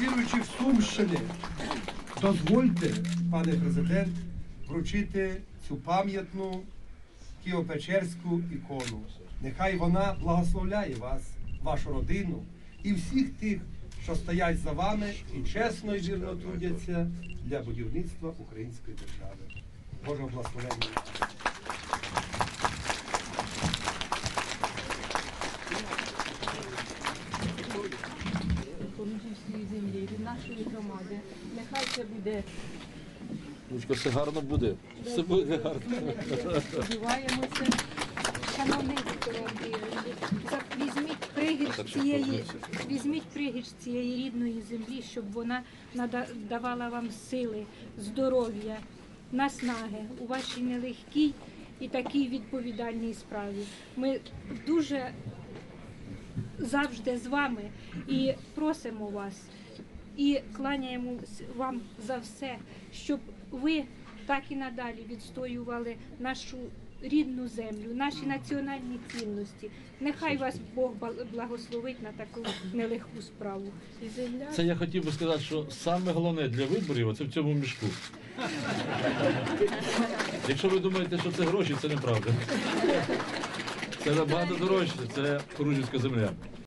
віруючих Сумщини, дозвольте, пане президент, вручити цю пам'ятну Києво-Печерську ікону. Нехай вона благословляє вас, вашу родину і всіх тих, що стоять за вами і чесно і вірно трудяться для будівництва української держави. Божого благословення землі від нашої громади. Нехай це буде. Лучко, все гарно буде. Все буде гарно. Сподіваємося. Шановний Віктор Андрійович, візьміть пригірш цієї, візьміть пригірш цієї рідної землі, щоб вона давала вам сили, здоров'я, наснаги у вашій нелегкій і такій відповідальній справі. Ми дуже завжди з вами і просимо вас і кланяємо вам за все, щоб ви так і надалі відстоювали нашу рідну землю, наші національні цінності. Нехай вас Бог благословить на таку нелегку справу. Земля Це я хотів би сказати, що саме головне для виборів це в цьому мішку. Якщо ви думаєте, що це гроші, це неправда. Це набагато дорожче, це Поружівська земля.